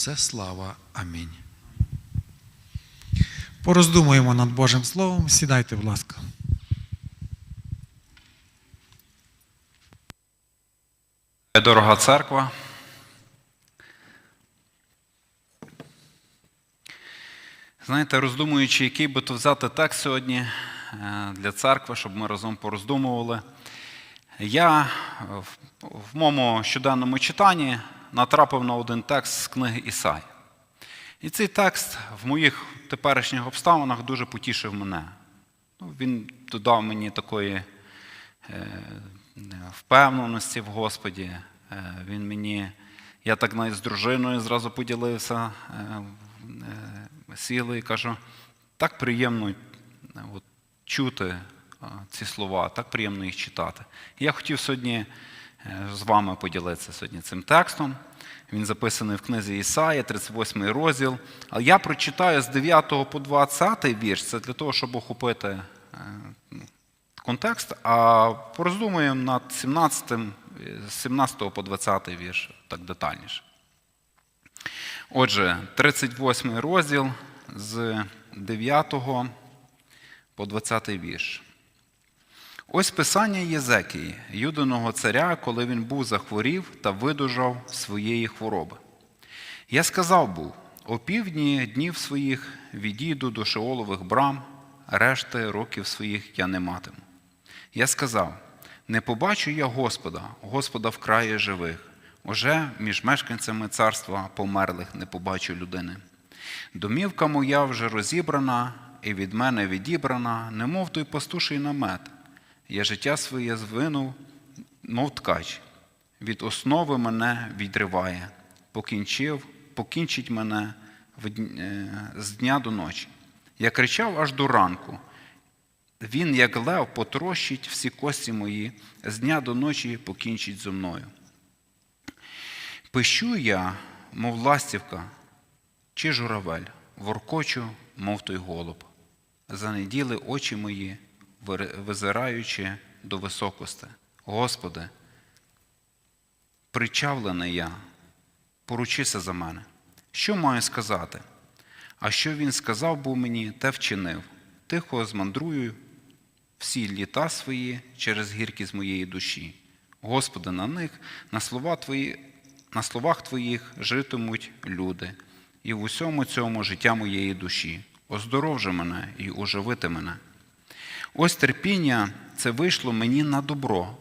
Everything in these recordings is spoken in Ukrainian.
Це слава. Амінь. Пороздумуємо над Божим Словом. Сідайте, будь ласка. Дорога церква. Знаєте, роздумуючи, який би то взяти текст сьогодні е, для церкви, щоб ми разом пороздумували, я в, в моєму щоденному читанні натрапив на один текст з книги Ісай. І цей текст в моїх теперішніх обставинах дуже потішив мене. Ну, Він додав мені такої е, впевненості в Господі. Е, Він мені, я так навіть з дружиною зразу поділився, е, сіли і кажу, так приємно от, чути ці слова, так приємно їх читати. Я хотів сьогодні з вами поділитися сьогодні цим текстом. Він записаний в книзі Ісаї, 38 розділ. Але я прочитаю з 9 по 20 вірш, це для того, щоб охопити е, контекст, а пороздумуємо над 17, з 17 по 20 вірш так детальніше. Отже, 38 розділ з 9 по 20 вірш. Ось писання Єзекії, юдиного царя, коли він був захворів та видужав своєї хвороби. Я сказав був: о півдні днів своїх відійду до Шеолових брам, решти років своїх я не матиму. Я сказав: не побачу я Господа, Господа в краї живих, уже між мешканцями царства померлих не побачу людини. Домівка моя вже розібрана, і від мене відібрана, немов той пастуший намет. Я життя своє звинув, мов ткач. Від основи мене відриває, покінчив, покінчить мене е, з дня до ночі. Я кричав аж до ранку. Він, як лев, потрощить всі кості мої, з дня до ночі покінчить зо мною. Пищу я, мов ластівка, чи журавель, воркочу, мов той голуб. Занеділи очі мої, визираючи до високости. Господи, причавлений я, поручися за мене. Що маю сказати? А що він сказав був мені, те вчинив. Тихо змандрую всі літа свої через гіркість моєї душі. Господи, на них, на, слова твої, на словах Твоїх житимуть люди, і в усьому цьому життя моєї душі. Оздоровжи мене і оживити мене. Ось терпіння це вийшло мені на добро.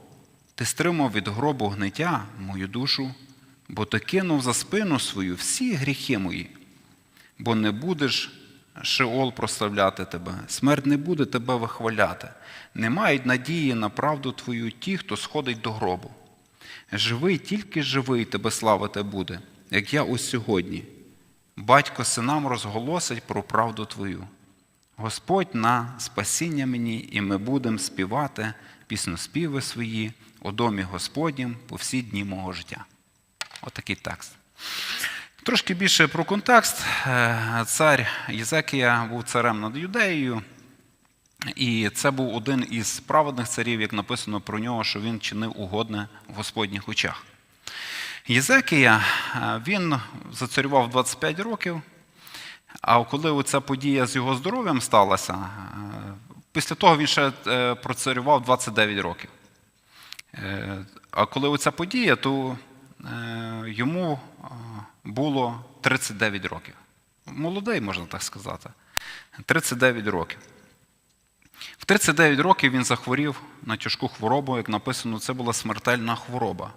Ти стримав від гробу гниття мою душу, бо ти кинув за спину свою всі гріхи мої бо не будеш Шеол прославляти тебе, смерть не буде тебе вихваляти. Не мають надії на правду твою ті, хто сходить до гробу. Живий, тільки живий тебе славити буде, як я ось сьогодні. Батько синам розголосить про правду твою. Господь на спасіння мені, і ми будемо співати пісноспіви свої у домі Господнім по всі дні мого життя. Отакий текст. Трошки більше про контекст. Е, Цар Єзекія був царем над Юдеєю, і це був один із праведних царів, як написано про нього, що він чинив угодне в Господніх очах. Єзекія е, він зацарював 25 років, а коли ця подія з його здоров'ям сталася, е, після того він ще е, процарював 29 років. Е, А коли оця подія, то йому було 39 років. Молодий, можна так сказати. 39 років. В 39 років він захворів на тяжку хворобу, як написано, це була смертельна хвороба.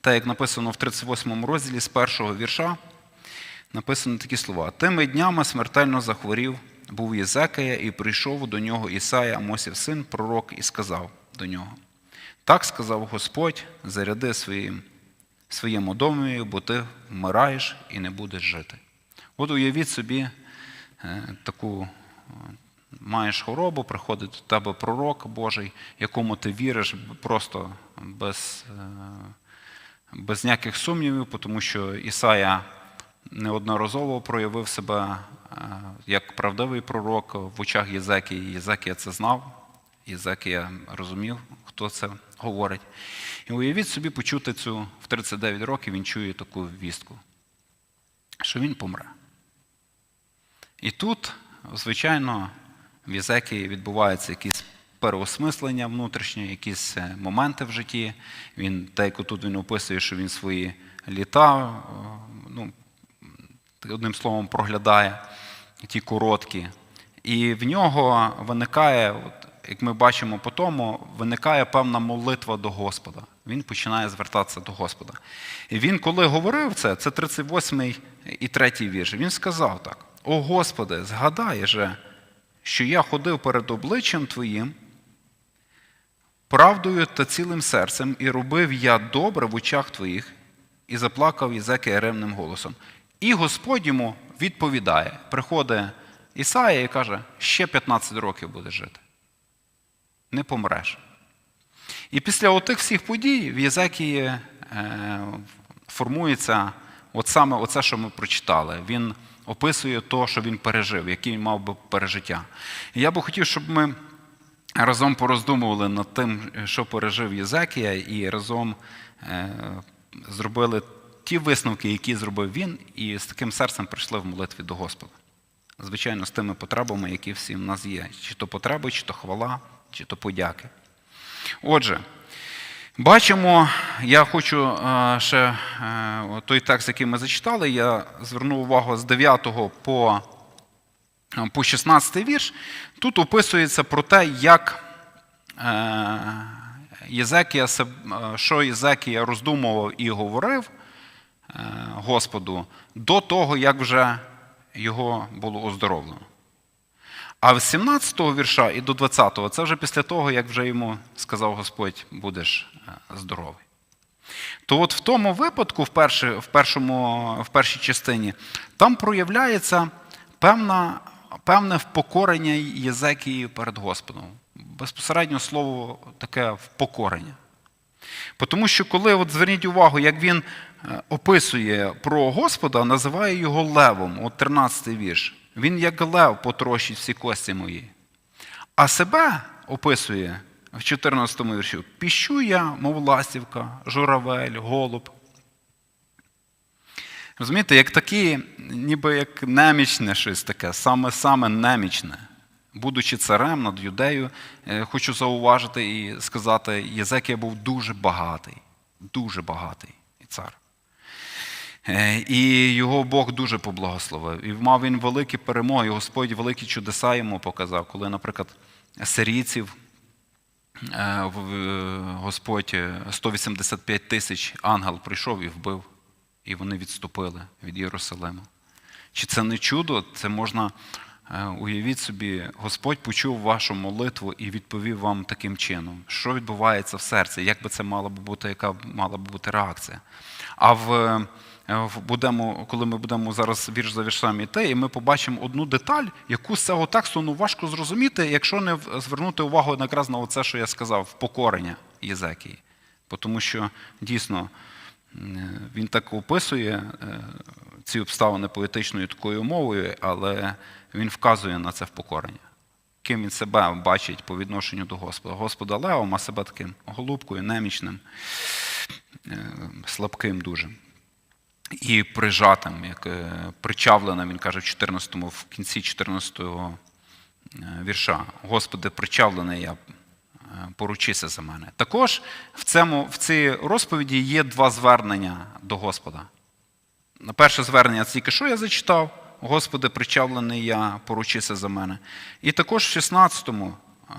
Та, як написано в 38 розділі з першого вірша, написано такі слова: Тими днями смертельно захворів, був Єзекія, і прийшов до нього Ісая, Амосів син, пророк, і сказав до нього: Так сказав Господь, заряди своїм, своєму домі, бо ти вмираєш і не будеш жити. От уявіть собі е, таку. е, Маєш хворобу, приходить до тебе пророк Божий, якому ти віриш просто без, е, без ніяких сумнівів, тому що Ісая неодноразово проявив себе е, як правдивий пророк в очах Єзекії. Єзекія це знав, Єзекія розумів, хто це говорить. І уявіть собі, почути цю в 39 років він чує таку вістку. що він помре. І тут, звичайно, в Єзекії відбуваються якісь переосмислення внутрішнє, якісь е, моменти в житті. Він, те, як тут він описує, що він свої літа, е, ну, одним словом, проглядає ті короткі. І в нього виникає, от, як ми бачимо по тому, виникає певна молитва до Господа. Він починає звертатися до Господа. І він, коли говорив це, це 38 і 3 вірш, він сказав так: О Господи, згадай же, що я ходив перед обличчям Твоїм, правдою та цілим серцем, і робив я добре в очах Твоїх, і заплакав Єзекія ревним голосом. І Господь йому відповідає, приходить Ісая і каже, ще 15 років будеш жити. Не помреш. І після отих всіх подій в Єзекії е, формується от саме оце, що ми прочитали. Він описує те, що він пережив, який він мав би пережиття. І я би хотів, щоб ми разом пороздумували над тим, що пережив Єзекія, і разом е, зробили ті висновки, які зробив він, і з таким серцем прийшли в молитві до Господа. Звичайно, з тими потребами, які всі в нас є. Чи то потреби, чи то хвала, чи то подяки. Отже, бачимо, я хочу е, ще е, той текст, який ми зачитали, я звернув увагу з 9 по, е, по 16 вірш. Тут описується про те, як Єзекія, що Єзекія роздумував і говорив Господу до того, як вже його було оздоровлено. А з 17 го вірша і до 20-го це вже після того, як вже йому сказав Господь, будеш е, здоровий. То от в тому випадку, в, перші, в, першому, в першій частині, там проявляється певна, певне впокорення Єзекії перед Господом. Безпосередньо слово таке впокорення. Тому що коли, от зверніть увагу, як він е, описує про Господа, називає його левом, от 13 й вірш. Він як лев потрощить всі кості мої. А себе описує в 14 вірші: піщу я, мов ластівка, журавель, голуб. Розумієте, як такі, ніби як немічне щось таке, саме-саме немічне. Будучи царем над юдею, е, хочу зауважити і сказати, Єзекія був дуже багатий, дуже багатий цар. Е, І його Бог дуже поблагословив. І мав він великі перемоги, і Господь великі чудеса йому показав, коли, наприклад, сирійців е, е, Господь е, 185 тисяч ангел прийшов і вбив, і вони відступили від Єрусалиму. Чи це не чудо? Це можна е, уявіть собі, Господь почув вашу молитву і відповів вам таким чином. Що відбувається в серці? Як би це мала б бути, яка мала б бути реакція? А е, в будемо, коли ми будемо зараз вірш за віршами йти, і ми побачимо одну деталь, яку з цього тексту ну, важко зрозуміти, якщо не звернути увагу якраз на це, що я сказав, покорення Єзекії. Тому що дійсно е, він так описує е, ці обставини поетичною такою мовою, але він вказує на це впокорення. Ким він себе бачить по відношенню до Господа. Господа Левом, а себе таким голубкою, немічним, е, слабким дуже. І прижатим, як е, причавленим, він каже в 14-му, в кінці 14-го е, вірша. Господи, причавлений я, е, поручися за мене. Також в, цьому, в цій розповіді є два звернення до Господа. На перше звернення тільки що я зачитав, Господи, причавлений я, поручися за мене. І також в 16-му е,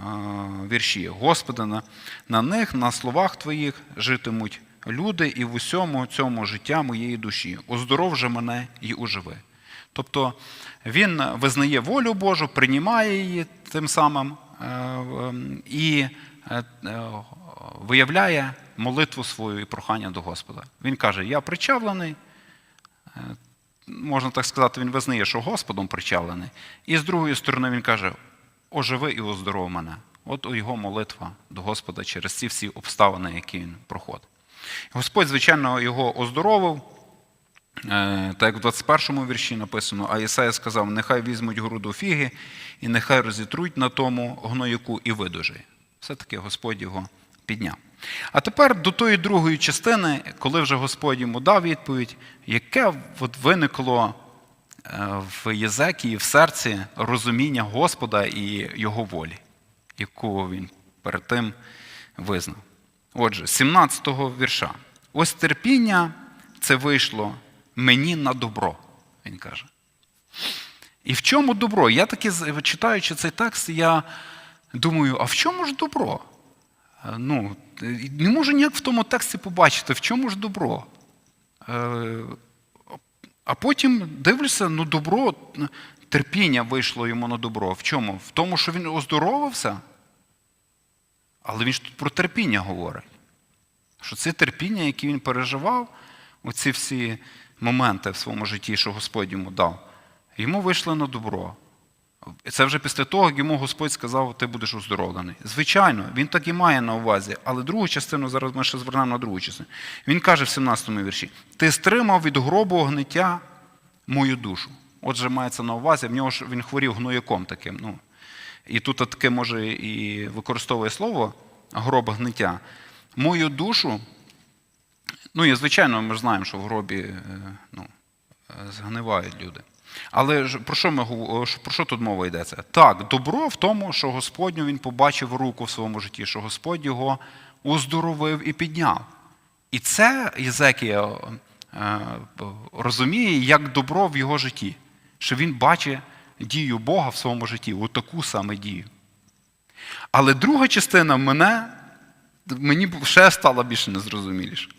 вірші, Господи, на, на них, на словах Твоїх житимуть люди і в усьому цьому життя моєї душі. Оздоров же мене і уживи. Тобто він визнає волю Божу, приймає її тим самим е, ем, і е, е, виявляє молитву свою і прохання до Господа. Він каже: Я причавлений, можна так сказати, він визнає, що Господом причавлений. І з другої сторони він каже: оживи і оздоров мене. От його молитва до Господа через ці всі обставини, які він проходить. Господь, звичайно, його оздоровив. Е, Так як в 21 вірші написано, а Ісая сказав: нехай візьмуть груду фіги, і нехай розітруть на тому гнояку і видужає. Все-таки Господь його підняв. А тепер до тої другої частини, коли вже Господь йому дав відповідь, яке от виникло е, в Єзекії, в серці розуміння Господа і Його волі, яку він перед тим визнав. Отже, 17-го вірша. Ось терпіння це вийшло мені на добро, він каже. І в чому добро? Я таки, читаючи цей текст, я думаю, а в чому ж добро? Е, Ну, не можу ніяк в тому тексті побачити, в чому ж добро. Е, А потім дивлюся, ну добро, терпіння вийшло йому на добро. В чому? В тому, що він оздоровився? Але він ж тут про терпіння говорить. Що це терпіння, яке він переживав, оці всі моменти в своєму житті, що Господь йому дав, йому вийшли на добро. Це вже після того, як йому Господь сказав, ти будеш оздоровлений. Звичайно, він так і має на увазі, але другу частину зараз ми ще звернемо на другу частину. Він каже в 17-му вірші: Ти стримав від гробу гниття мою душу. Отже, мається на увазі, в нього ж він хворів гнояком таким. Ну, і тут таке може і використовує слово гроб гниття. Мою душу. Ну і звичайно, ми знаємо, що в гробі е, ну, е, згнивають люди. Але про що ми гов- про що тут мова йдеться? Так, добро в тому, що Господню він побачив руку в своєму житті, що Господь його оздоровив і підняв. І це Єзекія е, розуміє як добро в його житті, що він бачить дію Бога в своєму житті, отаку саме дію. Але друга частина мене, мені ще стала більше незрозуміліше.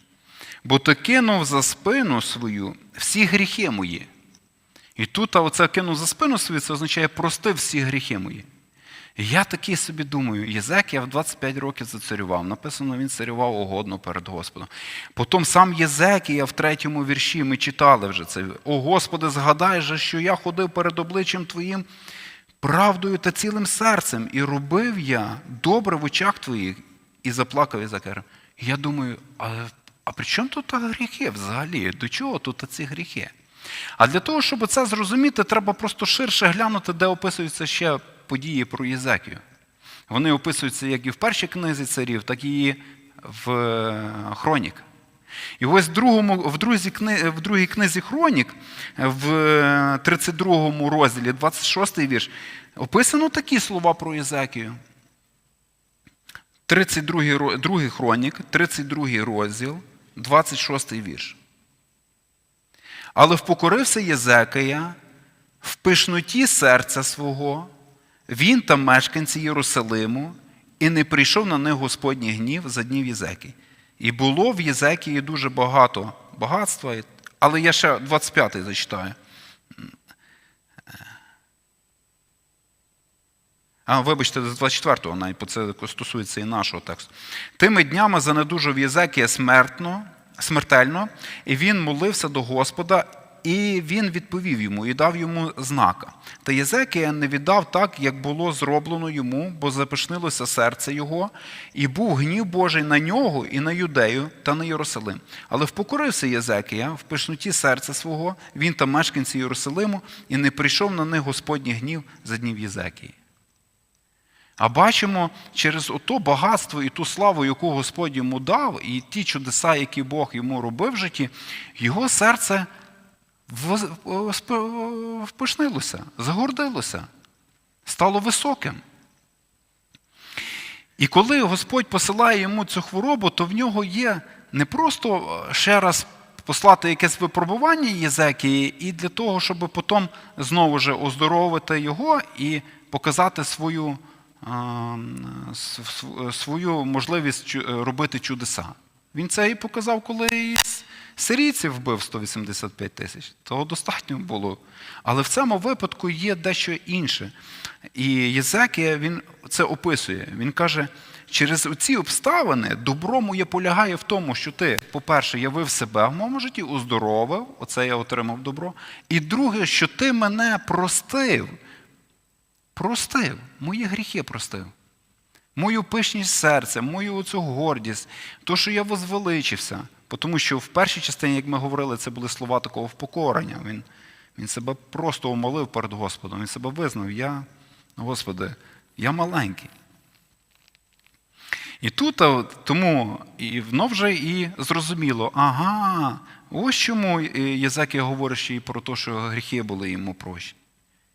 Бо ти кинув за спину свою всі гріхи мої. І тут оце кинув за спину свою, це означає простив всі гріхи мої. Я такий собі думаю, Єзекія в 25 років зацарював. Написано, він царював угодно перед Господом. Потім сам Єзекія в третьому вірші ми читали вже це. О Господи, згадай же, що я ходив перед обличчям Твоїм правдою та цілим серцем, і робив я добре в очах Твоїх, і заплакав Єзекія. І я думаю, а, а при чому тут гріхи взагалі? До чого тут ці гріхи? А для того, щоб це зрозуміти, треба просто ширше глянути, де описуються ще події про Єзекію. Вони описуються як і в першій книзі царів, так і в е, хронік. І ось в, другому, в, другій, в другій книзі Хронік, в е, 32 розділі, 26 вірш, описано такі слова про Єзекію. 32 ро- другий хронік, 32 розділ, 26 вірш. Але впокорився Єзекия в пишноті серця свого, він та мешканці Єрусалиму, і не прийшов на них Господній гнів за днів Єзекії. І було в Єзекії дуже багато багатства, але я ще 25-й зачитаю. А, вибачте, з 24-го, навіть це стосується і нашого тексту. Тими днями занедужав Єзекія смертно, смертельно, і він молився до Господа, і він відповів йому і дав йому знака. Та Єзекія не віддав так, як було зроблено йому, бо запишнилося серце його, і був гнів Божий на нього і на юдею та на Єрусалим. Але впокорився Єзекія в пишноті серця свого, він та мешканці Єрусалиму, і не прийшов на них Господній гнів за днів Єзекії. А бачимо через ото багатство і ту славу, яку Господь йому дав, і ті чудеса, які Бог йому робив в житті, його серце впишнилося, загордилося, стало високим. І коли Господь посилає йому цю хворобу, то в нього є не просто е, ще раз послати якесь випробування Єзекії, і для того, щоб потім знову ж оздоровити його і показати свою, е, свою можливість е, робити чудеса. Він це і показав, коли сирійців вбив 185 тисяч. Того достатньо було. Але в цьому випадку є дещо інше. І Єзекія він це описує. Він каже, через ці обставини добро моє полягає в тому, що ти, по-перше, явив себе в моєму житті, оздоровив, оце я отримав добро. І друге, що ти мене простив. Простив, мої гріхи простив. Мою пишність серця, мою оцю гордість, то, що я возвеличився. Тому що в першій частині, як ми говорили, це були слова такого впокорення. Він, він себе просто умолив перед Господом. Він себе визнав, я, Господи, я маленький. І тут тому і воно вже і зрозуміло, ага, ось чому е, Єзекія говорить ще і про те, що гріхи були йому прощені.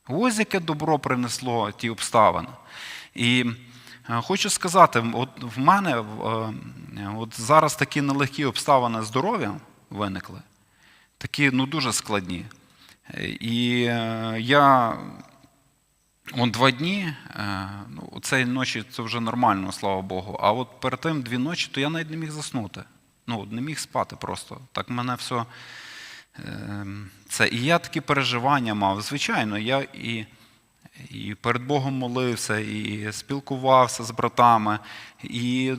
Ось яке добро принесло ті обставини. І хочу сказати, от в мене е, от зараз такі нелегкі обставини здоров'я виникли, такі ну, дуже складні. Е, І е, я от два дні, е, ну, цієї ночі це вже нормально, слава Богу. А от перед тим дві ночі, то я навіть не міг заснути. Ну, не міг спати просто. Так мене все. е, Це, і я такі переживання мав. Звичайно, я і, і перед Богом молився, і спілкувався з братами. І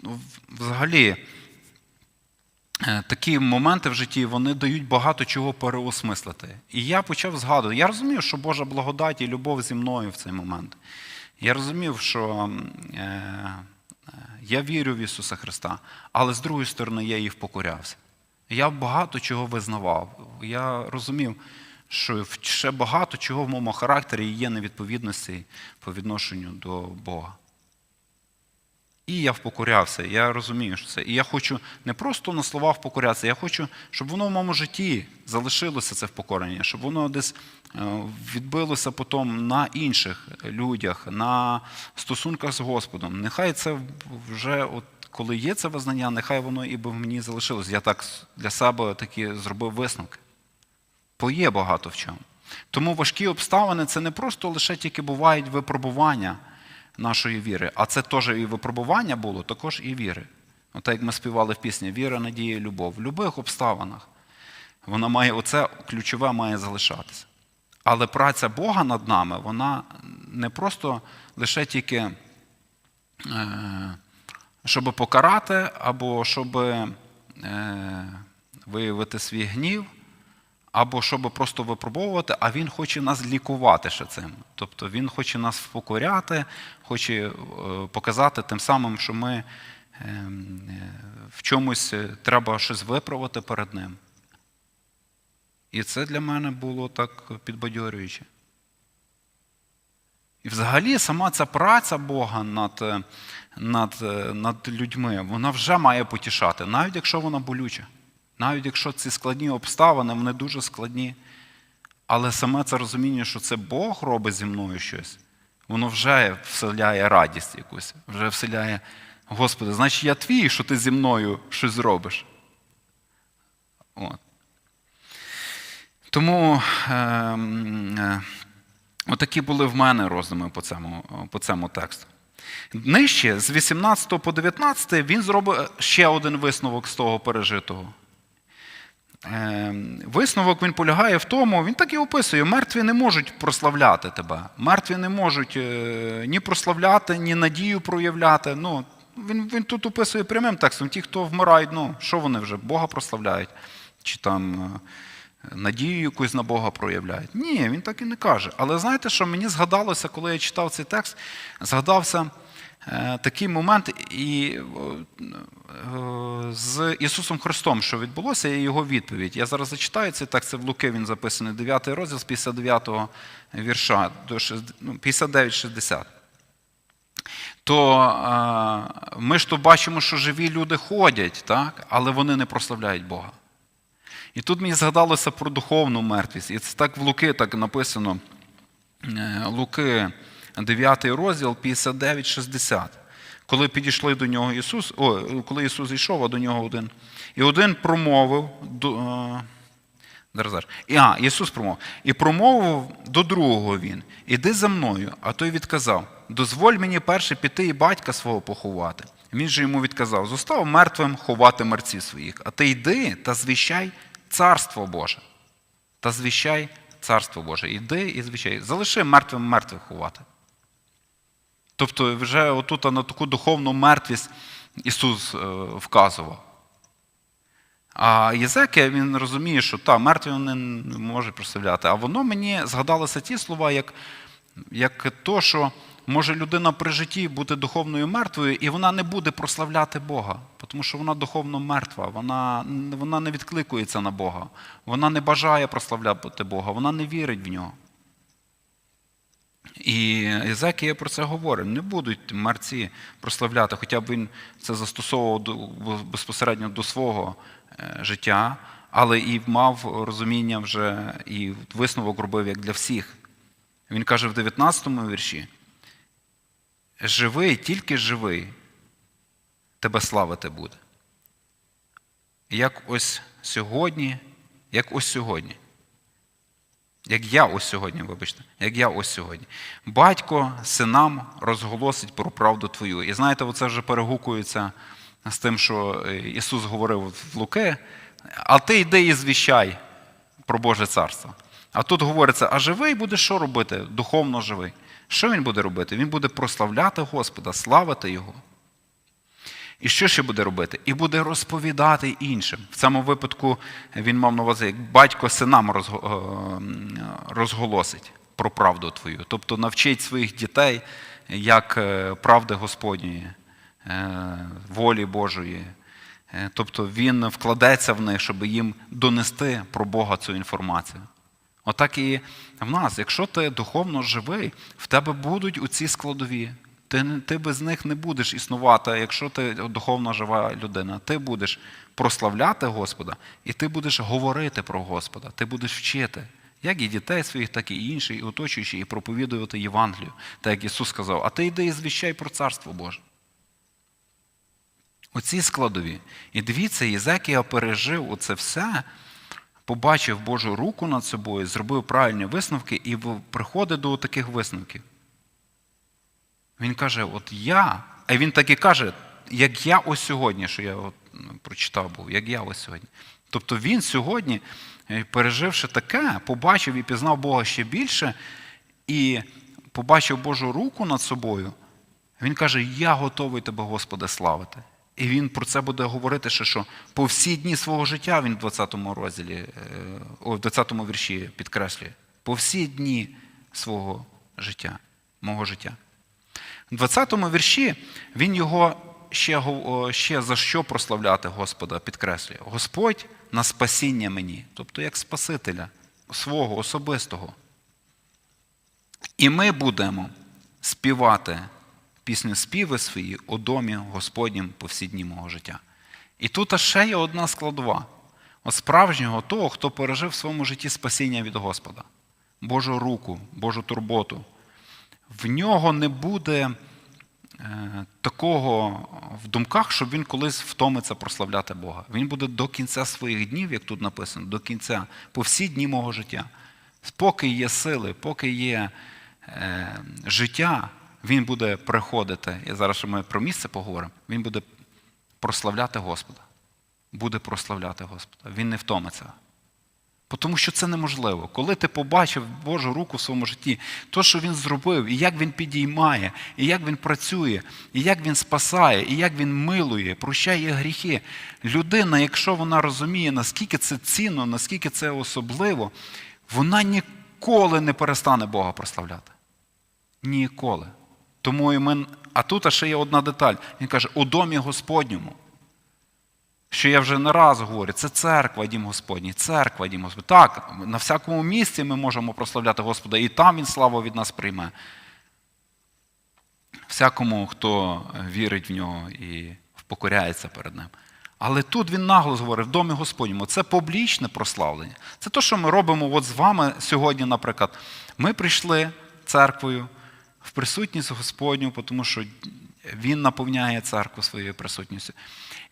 ну, взагалі е, такі моменти в житті вони дають багато чого переосмислити. І я почав згадувати. Я розумів, що Божа благодать і любов зі мною в цей момент. Я розумів, що е, я вірю в Ісуса Христа, але з другої сторони я їх покорявся. Я багато чого визнавав. Я розумів, що ще багато чого в моєму характері є невідповідності по відношенню до Бога. І я впокорявся. Я розумію, що це. І я хочу не просто на словах покорятися, я хочу, щоб воно в моєму житті залишилося це впокорення, щоб воно десь е, відбилося потім на інших людях, на стосунках з Господом. Нехай це вже, от, коли є це визнання, нехай воно і в мені залишилось. Я так для себе такі зробив висновки. Бо є багато в чому. Тому важкі обставини це не просто лише тільки бувають випробування нашої віри, а це теж і випробування було, також і віри. От як ми співали в пісні Віра, надія, любов. В будь-яких обставинах вона має, оце ключове має залишатися. Але праця Бога над нами, вона не просто лише тільки, е, щоб покарати, або щоб е, виявити свій гнів, або щоб просто випробовувати, а він хоче нас лікувати ще цим. Тобто він хоче нас впокоряти, хоче е, показати тим самим, що ми е, е, в чомусь е, треба щось виправити перед ним. І це для мене було так підбадьорююче. І взагалі сама ця праця Бога над, над, над людьми, вона вже має потішати, навіть якщо вона болюча. Навіть якщо ці складні обставини, вони дуже складні. Але саме це розуміння, що це Бог робить зі мною щось, воно вже вселяє радість якусь, вже вселяє, Господи, значить я твій, що ти зі мною щось зробиш. От. Тому е, е, отакі були в мене роздуми по цьому, по цьому тексту. Нижче, з 18 по 19, він зробить ще один висновок з того пережитого. Е, Висновок він полягає в тому, він так і описує: мертві не можуть прославляти тебе. Мертві не можуть е, ні прославляти, ні надію проявляти. Ну, він, він тут описує прямим текстом: ті, хто вмирають, ну, що вони вже? Бога прославляють, чи там е, надію якусь на Бога проявляють. Ні, він так і не каже. Але знаєте, що мені згадалося, коли я читав цей текст, згадався такий момент і е, з Ісусом Христом, що відбулося, і його відповідь. Я зараз зачитаю цей текст, це в Луки він записаний, 9 розділ з 59 вірша до 59-60. То е, ми ж то бачимо, що живі люди ходять, так? але вони не прославляють Бога. І тут мені згадалося про духовну мертвість. І це так в Луки так написано. Е, Луки 9 розділ 59-60. Коли підійшли до нього Ісус, о, коли Ісус йшов, а до нього один. І один промовив. До, е. І, а, Ісус промовив. І промовив до другого він: Іди за мною. А той відказав: Дозволь мені перше піти і батька свого поховати. Він же йому відказав: Зостав мертвим ховати мерців своїх, а ти йди та звіщай царство Боже. Та звіщай царство Боже. Іди і звіщай. Залиши мертвим мертвих ховати. Тобто, вже отут на таку духовну мертвість Ісус е, вказував. А Єзекія, він розуміє, що та, мертві вони не можуть прославляти. А воно мені згадалося ті слова, як, як то, що може людина при житті бути духовною мертвою, і вона не буде прославляти Бога, тому що вона духовно мертва, вона, вона не відкликується на Бога, вона не бажає прославляти Бога, вона не вірить в нього. І Єзекія про це говорить. Не будуть мерці прославляти, хоча б він це застосовував безпосередньо до свого е, життя, але і мав розуміння вже і висновок робив як для всіх. Він каже в 19 вірші: живий, тільки живий, тебе славити буде. Як ось сьогодні, як ось сьогодні. Як я ось сьогодні, вибачте, як я ось сьогодні. Батько синам розголосить про правду твою. І знаєте, оце вже перегукується з тим, що е, Ісус говорив в Луки, а ти йди і звіщай про Боже царство. А тут говориться, а живий буде що робити? Духовно живий. Що він буде робити? Він буде прославляти Господа, славити Його. І що ще буде робити? І буде розповідати іншим. В цьому випадку він мав на увазі, як батько синам е, розголосить про правду твою. Тобто навчить своїх дітей, як е, правди Господньої, е, волі Божої. Тобто він вкладеться в них, щоб їм донести про Бога цю інформацію. Отак і в нас, якщо ти духовно живий, в тебе будуть оці складові. Ти, ти без них не будеш існувати, якщо ти духовно жива людина. Ти будеш прославляти Господа, і ти будеш говорити про Господа, ти будеш вчити, як і дітей своїх, так і інші, і оточуючі, і проповідувати Євангелію, так як Ісус сказав, а ти йди і звіщай про Царство Боже. Оці складові. І дивіться, Єзекія пережив оце все, побачив Божу руку над собою, зробив правильні висновки і приходить до таких висновків. Він каже: От я, а він так і каже, як я ось сьогодні, що я от ну, прочитав був, як я ось сьогодні. Тобто він сьогодні, е, переживши таке, побачив і пізнав Бога ще більше, і побачив Божу руку над собою. Він каже: Я готовий тебе, Господи, славити. І він про це буде говорити, ще, що по всі дні свого життя він в 20 розділі, е, о, в 20 вірші підкреслює, по всі дні свого життя, мого життя. В 20 вірші він його ще, ще за що прославляти Господа підкреслює. Господь на спасіння мені, тобто як Спасителя свого особистого. І ми будемо співати пісню співи свої у домі Господнім по всі дні мого життя. І тут ще є одна складова. От справжнього того, хто пережив в своєму житті спасіння від Господа, Божу руку, Божу турботу. В нього не буде е, такого в думках, щоб він колись втомиться прославляти Бога. Він буде до кінця своїх днів, як тут написано, до кінця, по всі дні мого життя. Поки є сили, поки є е, життя, він буде приходити. І зараз ми про місце поговоримо. Він буде прославляти Господа. Буде прославляти Господа. Він не втомиться. Тому що це неможливо. Коли ти побачив Божу руку в своєму житті, то, що він зробив, і як він підіймає, і як він працює, і як він спасає, і як він милує, прощає гріхи. Людина, якщо вона розуміє, наскільки це цінно, наскільки це особливо, вона ніколи не перестане Бога прославляти. Ніколи. Тому і ми... А тут ще є одна деталь. Він каже, у домі Господньому. Що я вже не раз говорю, це церква, дім Господній, церква, дім Господній. Так, на всякому місці ми можемо прославляти Господа, і там Він славу від нас прийме. Всякому, хто вірить в нього і покоряється перед ним. Але тут він наголос говорить, в домі Господньому. Це публічне прославлення. Це те, що ми робимо от з вами сьогодні, наприклад. Ми прийшли церквою в присутність Господню, тому що Він наповняє церкву своєю присутністю.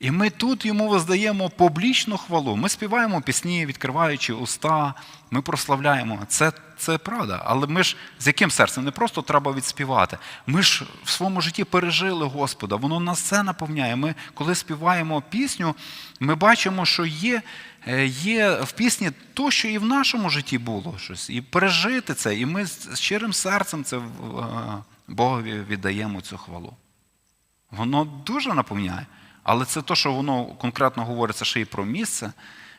І ми тут йому воздаємо публічну хвалу. Ми співаємо пісні, відкриваючи уста, ми прославляємо. Це, це правда. Але ми ж з яким серцем? Не просто треба відспівати. Ми ж в своєму житті пережили Господа, воно нас це наповняє. Ми, коли співаємо пісню, ми бачимо, що є, е, є в пісні то, що і в нашому житті було щось. І пережити це. І ми з щирим серцем це е, Богові віддаємо цю хвалу. Воно дуже наповняє. Але це те, що воно конкретно говориться ще і про місце,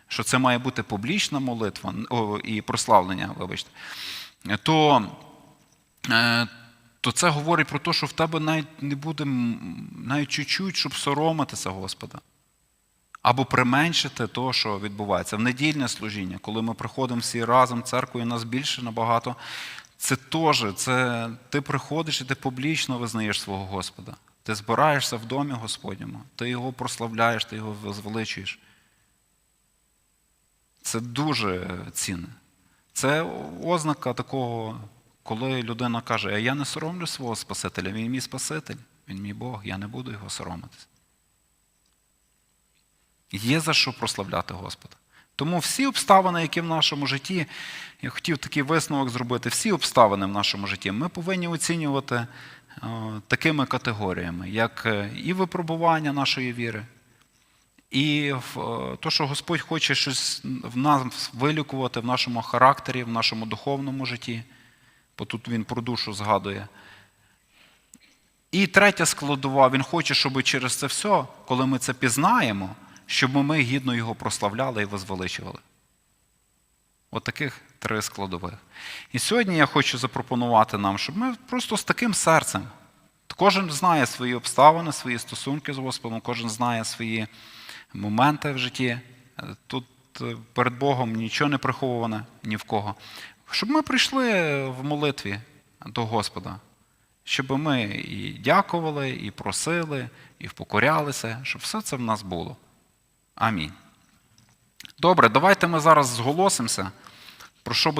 що це має бути публічна молитва о, і прославлення, вибачте, то, е, то це говорить про те, що в тебе навіть не буде навіть чуть-чуть, щоб соромитися Господа. Або применшити те, що відбувається. В недільне служіння, коли ми приходимо всі разом і нас більше набагато, Це теж, це ти приходиш і ти публічно визнаєш свого Господа. Ти збираєшся в домі Господньому, ти його прославляєш, ти його возвеличуєш. Це дуже цінне. Це ознака такого, коли людина каже, я не соромлю свого Спасителя, він мій Спаситель, він мій Бог, я не буду його соромитись. Є за що прославляти Господа. Тому всі обставини, які в нашому житті, я хотів такий висновок зробити, всі обставини в нашому житті ми повинні оцінювати такими категоріями, як е, і випробування нашої віри, і е, то, що Господь хоче щось в нас вилікувати в нашому характері, в нашому духовному житті, бо тут він про душу згадує. І третя складова, він хоче, щоб через це все, коли ми це пізнаємо, щоб ми гідно його прославляли і возвеличували. От таких три складових. І сьогодні я хочу запропонувати нам, щоб ми просто з таким серцем. Кожен знає свої обставини, свої стосунки з Господом, кожен знає свої моменти в житті. Тут е, перед Богом нічого не приховуване ні в кого. Щоб ми прийшли в молитві до Господа, щоб ми і дякували, і просили, і впокорялися, щоб все це в нас було. Амінь. Добре, давайте ми зараз зголосимося, про що